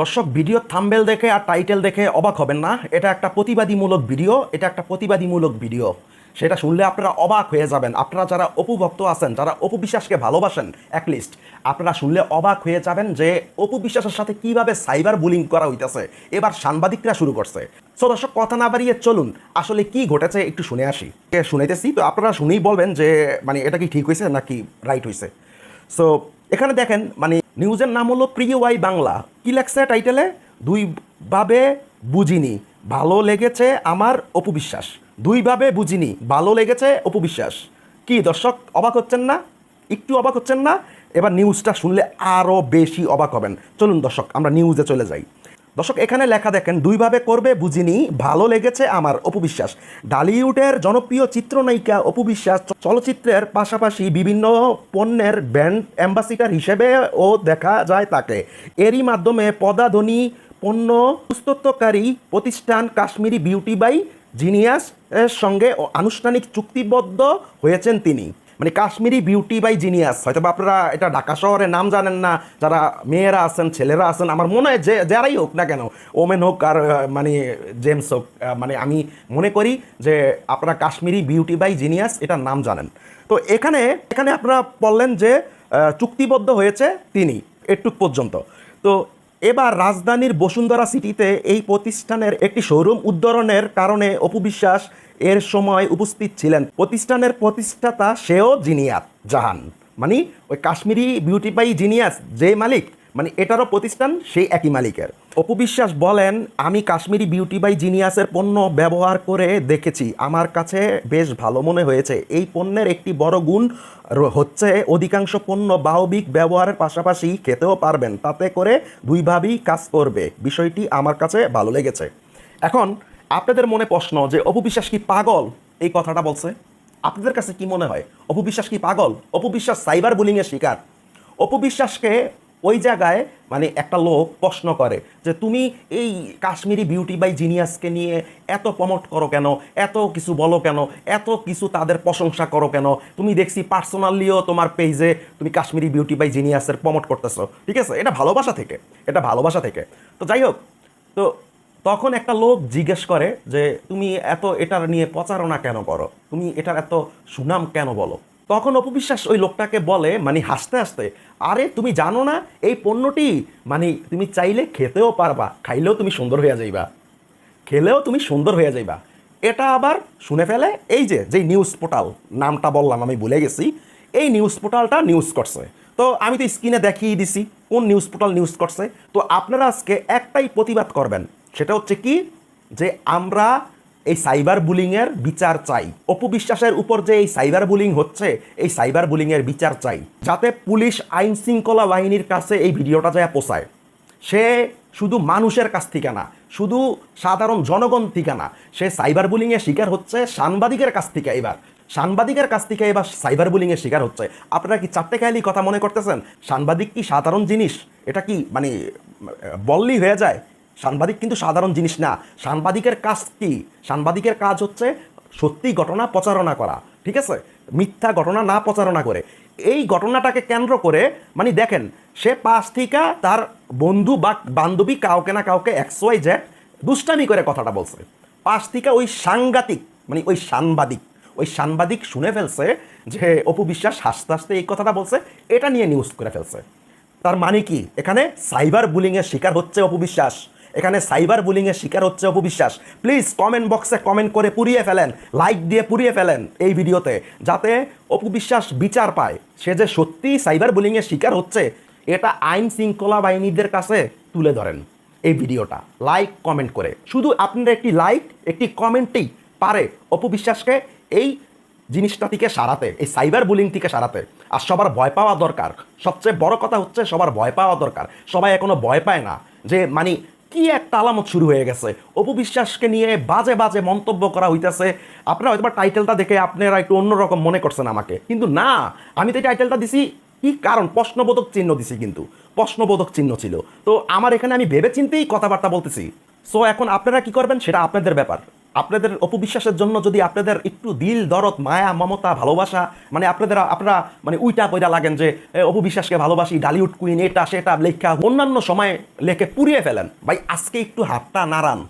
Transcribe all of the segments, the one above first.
দর্শক video thumbnail দেখে আর title দেখে অবাক হবেন না। এটা একটা প্রতিবাদীমূলক ভিডিও এটা একটা প্রতিবাদীমূলক ভিডিও। সেটা শুনলে আপনারা অবাক হয়ে যাবেন। আপনারা যারা অপুভক্ত আছেন যারা অপু বিশ্বাসকে ভালোবাসেন অ্যাটলিস্ট আপনারা শুনলে অবাক হয়ে যাবেন যে অপু বিশ্বাসের সাথে কীভাবে সাইবার বুলিং করা হইতেছে। এবার সাংবাদিকরা শুরু করছে। সো দর্শক কথা না বাড়িয়ে চলুন আসলে কি ঘটেছে একটু শুনে আসি। এ, শুনাইতেছি তো আপনারা শুনেই বলবেন যে মানে এটা কি ঠিক হয়েছে নাকি রাইট হয়েছে সো এখানে দেখেন মানে নিউজের নাম হলো প্রিয় ওয়াই বাংলা। কি লেখছে টাইটেলে? দুইভাবে বুঝিনি, ভালো লেগেছে আমার অপবিশ্বাস দুইভাবে বুঝিনি, ভালো লেগেছে অপবিশ্বাস কি দর্শক অবাক হচ্ছেন না? একটু অবাক হচ্ছেন না? এবার নিউজটা শুনলে আরও বেশি অবাক হবেন। চলুন দর্শক, আমরা নিউজে চলে যাই। দর্শক, এখানে লেখা দেখেন, দুইভাবে করবে বুঝিনি, ভালো লেগেছে আমার অপবিশ্বাস ডালিউডের জনপ্রিয় চিত্রনায়িকা অপবিশ্বাস চলচ্চিত্রের পাশাপাশি বিভিন্ন পণ্যের ব্র্যান্ড অ্যাম্বাসিডার হিসেবে ও দেখা যায় তাকে। এরই মাধ্যমে পদাধনী পণ্য প্রস্তুতকারী প্রতিষ্ঠান কাশ্মীরি বিউটি বাই জিনিয়াস এর সঙ্গে আনুষ্ঠানিক চুক্তিবদ্ধ হয়েছেন তিনি। মানে কাশ্মীরি বিউটি বাই জিনিয়াস হয়তো আপনারা এটা ঢাকা শহরে নাম জানেন না, যারা মেয়েরা আছেন, ছেলেরা আছেন, আমার মনে হয় যে যারাই হোক না কেন ওমেন হোক আর মানে জেমস হোক মানে আমি মনে করি যে আপনারা কাশ্মীরি বিউটি বাই জিনিয়াস এটার নাম জানেন। তো এখানে এখানে আপনারা বললেন যে চুক্তিবদ্ধ হয়েছে তিনি, এটুক পর্যন্ত। তো এবার রাজধানীর বসুন্ধরা সিটিতে এই প্রতিষ্ঠানের একটি শোরুম উদ্ধরণের কারণে অপবিশ্বাস এর সময় উপস্থিত ছিলেন। প্রতিষ্ঠানের প্রতিষ্ঠাতা সেও জিনিয়াত জাহান। মানে ওই কাশ্মীরি বিউটি পাই জিনিয়াস যে মালিক মানে এটারও প্রতিষ্ঠান সেই একই মালিকের। অপবিশ্বাস বলেন, আমি কাশ্মীরি বিউটি বাই জিনিয়াসের পণ্য ব্যবহার করে দেখেছি। আমার কাছে বেশ ভালো মনে হয়েছে। এই পণ্যের একটি বড় গুণ হচ্ছে অধিকাংশ পণ্য বাহবিক ব্যবহারের পাশাপাশি খেতেও পারবেন। তাতে করে দুইভাবেই কাজ করবে। বিষয়টি আমার কাছে ভালো লেগেছে। এখন আপনাদের মনে প্রশ্ন যে অপবিশ্বাস কি পাগল? এই কথাটা বলছে। আপনাদের কাছে কি মনে হয়? অপবিশ্বাস কি পাগল? অপবিশ্বাস সাইবার বুলিংয়ের শিকার। অপবিশ্বাসকে ওই জায়গায় মানে একটা লোক প্রশ্ন করে যে, তুমি এই কাশ্মীরি বিউটি বাই জিনিয়াসকে নিয়ে এত প্রমোট করো কেন? এত কিছু বলো কেন? এত কিছু তাদের প্রশংসা করো কেন? তুমি দেখছি পার্সোনালিও তোমার পেজে তুমি কাশ্মীরি বিউটি বাই জিনিয়াসের প্রমোট করতেছো। ঠিক আছে? এটা ভালোবাসা থেকে। এটা ভালোবাসা থেকে। তো যাই হোক, তো তখন একটা লোক জিজ্ঞেস করে যে, তুমি এত এটার নিয়ে প্রচারণা কেন করো? তুমি এটার এত সুনাম কেন বলো? তখন অপবিশ্বাস ওই লোকটাকে বলে মানে হাসতে হাসতে, আরে, তুমি জানো না, এই পণ্যটি মানে তুমি চাইলে খেতেও পারবা, খাইলেও তুমি সুন্দর হয়ে যাইবা, খেলেও তুমি সুন্দর হয়ে যাইবা। এটা আবার শুনে ফেলে, এই যে, যেই নিউজ পোর্টাল নামটা বললাম, আমি ভুলে গেছি, এই নিউজ পোর্টালটা নিউজ করছে। তো আমি তো স্ক্রিনে দেখিয়ে দিছি, কোন নিউজ পোর্টাল নিউজ করছে? তো আপনারা আজকে একটাই প্রতিবাদ করবেন সেটা হচ্ছে কি? যে আমরা এই সাইবার বুলিংয়ের বিচার চাই। অপবিশ্বাসের উপর যে এই সাইবার বুলিং হচ্ছে, এই সাইবার বুলিংয়ের বিচার চাই। যাতে পুলিশ আইন শৃঙ্খলা বাহিনীর কাছে এই ভিডিওটা যায় পোষায়। সে শুধু মানুষের কাছ থেকে না, শুধু সাধারণ জনগণ থেকে না, সে সাইবার বুলিংয়ের শিকার হচ্ছে সাংবাদিকের কাছ থেকে এবার। সাংবাদিকের কাছ থেকে এবার সাইবার বুলিংয়ের শিকার হচ্ছে। আপনারা কি চারটে খেয়ালি কথা মনে করতেছেন? সাংবাদিক কি সাধারণ জিনিস? এটা কি মানে বললেই হয়ে যায়? সাংবাদিক কিন্তু সাধারণ জিনিস না। সাংবাদিকের কাজ কি? সাংবাদিকের কাজ হচ্ছে সত্যি ঘটনা প্রচারণা করা, ঠিক আছে? মিথ্যা ঘটনা না প্রচারণা করে। এই ঘটনাটাকে কেন্দ্র করে মানে দেখেন, সে পাশ থেকে তার বন্ধু বা বান্ধবী কাউকে না কাউকে এক্স ওয়াই জেড দুষ্টামি করে কথাটা বলছে। পাশ থেকে ওই সাংঘাতিক মানে ওই সাংবাদিক ওই সাংবাদিক শুনে ফেলছে যে অপু বিশ্বাস হাসতে হাসতে এই কথাটা বলছে, এটা নিয়ে নিউজ করে ফেলছে। তার মানে কি? এখানে সাইবার বুলিংয়ের শিকার হচ্ছে অপবিশ্বাস এখানে সাইবার বুলিংয়ের শিকার হচ্ছে অপবিশ্বাস প্লিজ কমেন্ট বক্সে কমেন্ট করে পুড়িয়ে ফেলেন লাইক দিয়ে পুড়িয়ে ফেলেন এই ভিডিওতে, যাতে অপবিশ্বাস বিচার পায়। সে যে সত্যি সাইবার বুলিংয়ের শিকার হচ্ছে, এটা আইন শৃঙ্খলা বাহিনীদের কাছে তুলে ধরেন এই ভিডিওটা। লাইক কমেন্ট করে। শুধু আপনার একটি লাইক একটি কমেন্টেই পারে অপবিশ্বাসকে এই জিনিসটা থেকে সারাতে, এই সাইবার বুলিং থেকে সারাতে। আর সবার ভয় পাওয়া দরকার। সবচেয়ে বড় কথা হচ্ছে সবার ভয় পাওয়া দরকার। সবাই এখনও ভয় পায় না যে মানে কি একটা আলামত শুরু হয়ে গেছে? অপু বিশ্বাসকে নিয়ে বাজে বাজে মন্তব্য করা হইতেছে। আপনারা হয়তো টাইটেলটা দেখে আপনারা একটু অন্যরকম মনে করছেন আমাকে। কিন্তু না, আমি তো টাইটেলটা দিছি, কি কারণ? প্রশ্নবোধক চিহ্ন দিছি কিন্তু। প্রশ্নবোধক চিহ্ন ছিল। তো আমার এখানে আমি ভেবে চিন্তেই কথাবার্তা বলতেছি। সো এখন আপনারা কি করবেন? সেটা আপনাদের ব্যাপার। আপনাদের অপবিশ্বাসের জন্য যদি আপনাদের একটু দিল, দরদ, মায়া, মমতা, ভালোবাসা মানে আপনাদের, আপনারা মানে উইটা পয়টা লাগেন যে অপবিশ্বাসকে ভালোবাসি, ডালিউড কুইন, এটা, সেটা, লেখা, অন্যান্য সময় লেখে পুড়িয়ে ফেলেন। ভাই, আজকে একটু হাতটা নাড়ান।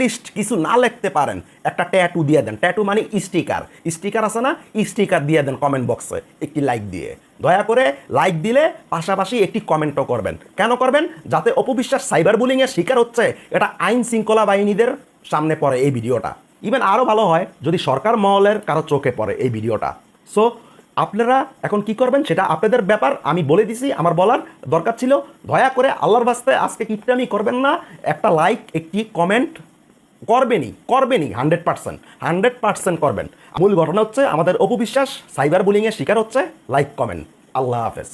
লিস্ট কিছু না লিখতে পারেন। একটা ট্যাটু দিয়ে দেন। ট্যাটু মানে স্টিকার স্টিকার আছে না? স্টিকার দিয়ে দেন কমেন্ট বক্সে একটি লাইক দিয়ে। দয়া করে লাইক দিলে পাশাপাশি একটি কমেন্টও করবেন। কেন করবেন? যাতে অপবিশ্বাস সাইবার বুলিংয়ের শিকার হচ্ছে। এটা আইন শৃঙ্খলা বাহিনীদের সামনে পড়ে এই ভিডিওটা। ইভেন আরও ভালো হয় যদি সরকার মহলের কারও চোখে পড়ে এই ভিডিওটা। সো আপনারা এখন কি করবেন সেটা আপনাদের ব্যাপার, আমি বলে দিছি, আমার বলার দরকার ছিল। দয়া করে আল্লাহর বাস্তে আজকে কিপটামি করবেন না, একটা লাইক একটি কমেন্ট করবেনই করবেনই হান্ড্রেড পার্সেন্ট হান্ড্রেড পার্সেন্ট করবেন। মূল ঘটনা হচ্ছে, আমাদের অপবিশ্বাস সাইবার বুলিংয়ের শিকার হচ্ছে লাইক কমেন্ট আল্লাহ হাফেজ।